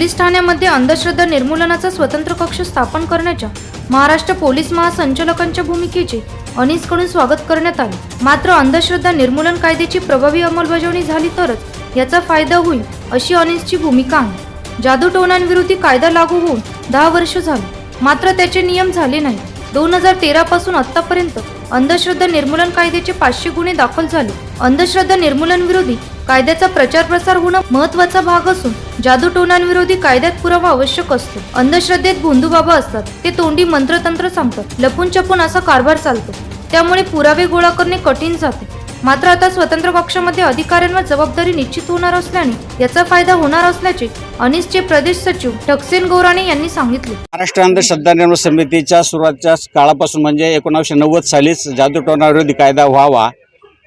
Police ठाण्यामध्ये अंधश्रद्धा निर्मूलनाचा स्वतंत्र कक्ष स्थापन करण्याच्या महाराष्ट्र पोलीस महासंचालकांच्या भूमिकेचे अनिसकडून स्वागत करण्यात आले. मात्र अंधश्रद्धा निर्मूलन कायद्याची प्रभावी अंमलबजावणी झाली तरच याचा फायदा होईल अशी अनिसची भूमिका आहे. जादूटोणांविरोधी कायदा लागू होऊन दहा वर्ष झाली. मात्र त्याचे नियम झाले नाही दोन हजार तेरा पासून आतापर्यंत अंधश्रद्धा निर्मूलन कायद्याचे पाचशे गुन्हे दाखल झाले. अंधश्रद्धा निर्मूलन विरोधी कायद्याचा प्रचार प्रसार होणं महत्त्वाचा भाग असून जादूटोणांविरोधी कायद्यात पुरावा आवश्यक असतो. अंधश्रद्धेत भोंदूबाबा असतात. ते तोंडी मंत्रतंत्र सांगतात. लपून छपून असा कारभार चालतो. त्यामुळे पुरावे गोळा करणे कठीण जाते. मात्र आता स्वतंत्र कक्षामध्ये अधिकाऱ्यांवर जबाबदारी निश्चित होणार असल्याने याचा फायदा होणार असल्याचे अनिसचे प्रदेश सचिव ठकसेन गोराणे यांनी सांगितले. महाराष्ट्र अंधश्रद्धा निर्मूलन समितीच्या सुरुवातीच्या काळापासून म्हणजे एकोणावीसशे नव्वद सालीच जादूटोणाविरोधी कायदा व्हावा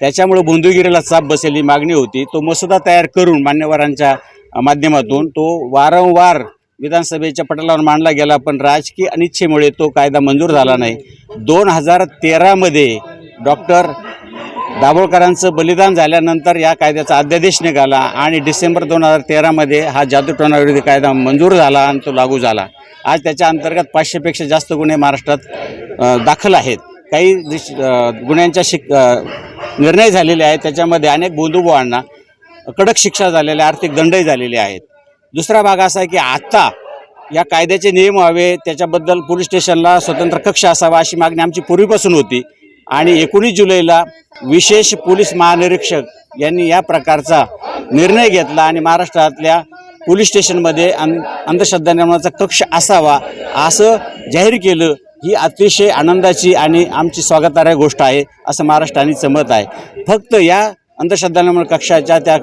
त्याच्यामुळे बोंदुगिरीला चाप बसेली मागणी होती. तो मसुदा तयार करून मान्यवरांच्या माध्यमातून तो वारंवार विधानसभेच्या पटलावर मांडला गेला पण राजकीय अनिच्छेमुळे तो कायदा मंजूर झाला नाही. दोन हजार तेरामध्ये डॉक्टर दाभोळकरांचं बलिदान झाल्यानंतर या कायद्याचा अध्यादेश निघाला आणि डिसेंबर दोन हजार तेरामध्ये हा जादूटोणाविरोधी कायदा मंजूर झाला आणि तो लागू झाला. आज त्याच्या अंतर्गत पाचशेपेक्षा जास्त गुन्हे महाराष्ट्रात दाखल आहेत. काही गुन्ह्यांच्या शिक निर्णय झालेले आहेत. त्याच्यामध्ये अनेक बोंधुबुवांना कडक शिक्षा झालेल्या आर्थिक दंडही झालेले आहेत. दुसरा भाग असा आहे की आत्ता या कायद्याचे नियम व्हावे त्याच्याबद्दल पोलीस स्टेशनला स्वतंत्र कक्ष असावा अशी मागणी आमची पूर्वीपासून होती. आणि एकोणीस जुलैला विशेष पोलीस महानिरीक्षक यांनी या प्रकारचा निर्णय घेतला आणि महाराष्ट्रातल्या पोलीस स्टेशनमध्ये अं अंधश्रद्धा निर्माणाचा कक्ष असावा असं जाहीर केलं. ही अतिशय आनंदाची आणि आमची स्वागतार्ह गोष्ट आहे असं महाराष्ट्राने मत आहे. फक्त या अंधश्रद्धा निर्माण कक्षाच्या त्या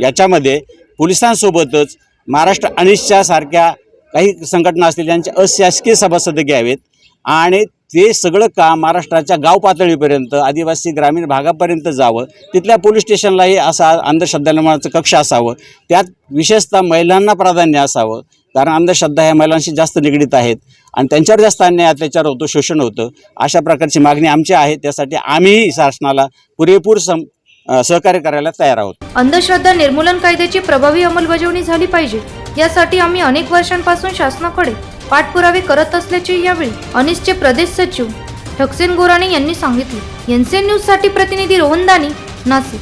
याच्यामध्ये पोलिसांसोबतच महाराष्ट्र अनिशच्या सारख्या काही संघटना असतील त्यांचे अशासकीय सभासद घ्यावेत आणि ते सगळं काम महाराष्ट्राच्या गाव पातळीपर्यंत आदिवासी ग्रामीण भागापर्यंत जावं तिथल्या पोलीस स्टेशनलाही असा अंधश्रद्धा निर्माणाचं कक्ष असावं. त्यात विशेषतः महिलांना प्राधान्य असावं कारण अंधश्रद्धा ह्या महिलांशी जास्त निगडीत आहेत. आणि त्यांच्यावर जास्त अन्याय अत्याचार होतो शोषण होतं. अशा प्रकारची मागणी आमची आहे त्यासाठी आम्हीही शासनाला पुरेपूर सम सहकार्य करायला तयार आहोत. अंधश्रद्धा निर्मूलन कायद्याची प्रभावी अंमलबजावणी झाली पाहिजे यासाठी आम्ही अनेक वर्षांपासून शासनाकडे पाठपुरावे करत असल्याचे यावेळी अनिसचे प्रदेश सचिव ठकसेन गोराणे यांनी सांगितले. एनसीएन न्यूजसाठी प्रतिनिधी रोहन दानी नाशिक.